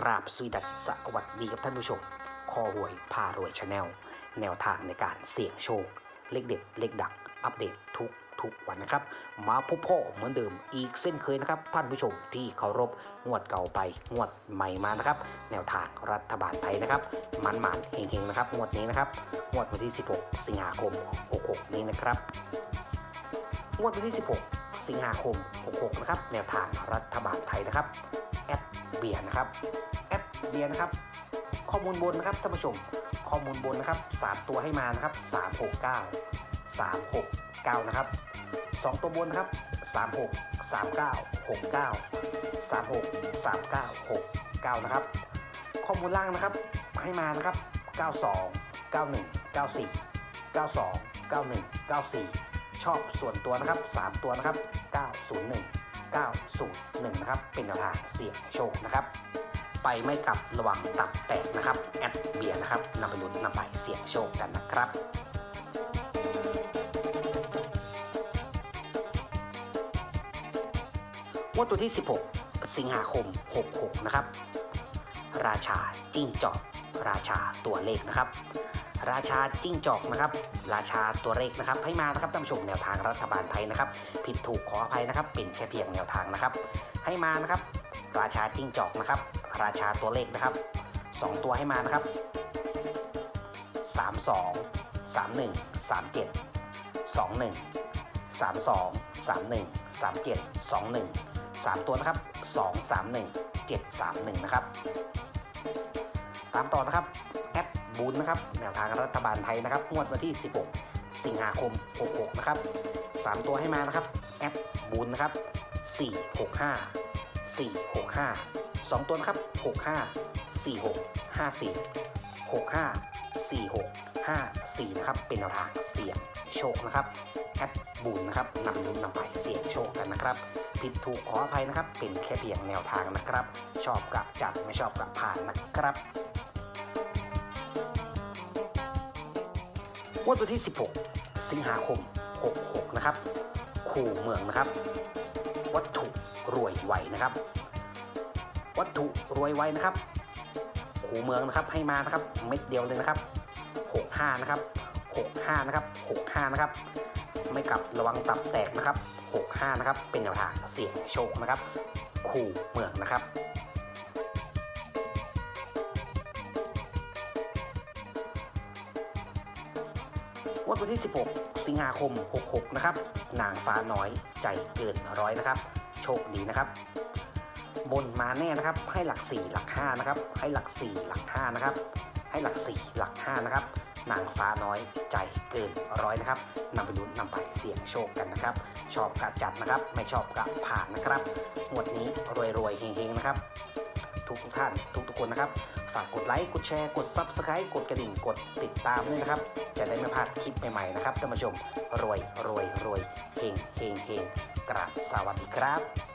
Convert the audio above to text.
กราบสวีดัสสวัสดีครับท่านผู้ชม คอหวยพารวยชาแนลแนวทางในการเสี่ยงโชค เลขเด็ด เลขดังอัปเดตทุกทุกวันนะครับ มาพบพ่อเหมือนเดิมอีกเส้นเคยนะครับ ท่านผู้ชมที่เคารพงวดเก่าไปงวดใหม่มานะครับ แนวทางรัฐบาลไทยนะครับมันหมานเฮงๆนะครับงวดนี้นะครับงวดวันที่ 16 สิงหาคม 66 นี้นะครับงวดวันที่ 16 สิงหาคม 66 นะครับ แนวทางรัฐบาลไทยนะครับ แอดเบียร์นะครับแอดเบียร์นะครับ ข้อมูลบนนะครับท่านผู้ชมข้อมูลบนนะครับ 3 ตัวให้มานะครับ 369 369 นะครับ 2 ตัวบนนะครับ 36 39 69 36 39 69 นะครับ ข้อมูลล่างนะครับให้มานะครับ 92 91 94 92 91 94 ชอบส่วนตัวนะครับ 3 ตัวนะครับ 901 901 นะครับ เป็นแนวทางเสี่ยงโชคนะครับ ไปไม่กลับระวังตับแตกนะครับ แอดเบียร์นะครับนำไปลุ้นนำไปเสี่ยงโชคกันนะครับงวดตัวที่ 16 สิงหาคม 66 นะครับ ราชาจิ้งจอกราชาตัวเลขนะครับ ราชาจิ้งจอกนะครับ ราชาตัวเลขนะครับ ให้มานะครับท่านผู้ชมแนวทางรัฐบาลไทยนะครับ ผิดถูกขออภัยนะครับ เป็นแค่เพียงแนวทางนะครับ ให้มานะครับ ราชาจิ้งจอกนะครับ ราชาตัวเลขนะครับ 2 ตัวให้มานะครับ 32 31 37 21 32 31 37 21 3 ตัวนะครับ 2 3 1 7 3 1 นะครับ ตามต่อนะครับ แอปบูนนะครับแนวทางรัฐบาลไทยนะครับงวดวันที่ 16 สิงหาคม 66 นะครับ 3 ตัวให้มานะครับแอปบูนนะครับ 465 465 2 ตัวนะครับ 65 46 54 65 46 54 นะครับ เป็นแนวทางเสี่ยงโชคนะครับแอปบูนนะครับนำลุ้นนำไปเสี่ยงโชคกันนะครับ ผิดถูกขออภัยนะครับ เป็นแค่เพียงแนวทางนะครับ ชอบกับจัดไม่ชอบกับผ่านนะครับ งวดวันที่ 16 สิงหาคม 66 นะครับ คู่เมืองนะครับ วัตถุรวยไวนะครับ วัตถุรวยไวนะครับ คู่เมืองนะครับให้มานะครับเม็ดเดียวเลยนะครับ 65 นะครับ 65 นะครับ 65 นะครับ ไม่กลับระวังตับแตกนะครับ 65 นะครับ เป็นแนวทางเสี่ยงโชคนะครับ คู่เมืองนะครับ วันวันที่ 16 สิงหาคม 66 นะครับ นางฟ้าน้อยใจเกินร้อยนะครับ โชคดีนะครับ บนมาแน่นะครับ ให้หลัก 4 หลัก 5 นะครับ ให้หลัก 4 หลัก 5 นะครับ ให้หลัก 4 หลัก 5 นะครับ นางฟ้าน้อยใจเกินร้อยนะครับนำไปลุ้นนำไปเสี่ยงโชคกันนะครับ ชอบกะจัดนะครับ ไม่ชอบกะผ่านนะครับ งวดนี้รวยๆเฮงๆนะครับ ทุกทุกท่านทุกทุกๆคนนะครับ ฝากกดไลค์ กดแชร์ กด Subscribe กดกระดิ่ง กดติดตามด้วยนะครับ จะได้ไม่พลาดคลิปใหม่ๆนะครับท่านผู้ชม รวยรวยรวยเฮงเฮงเฮงกราบสวัสดีครับ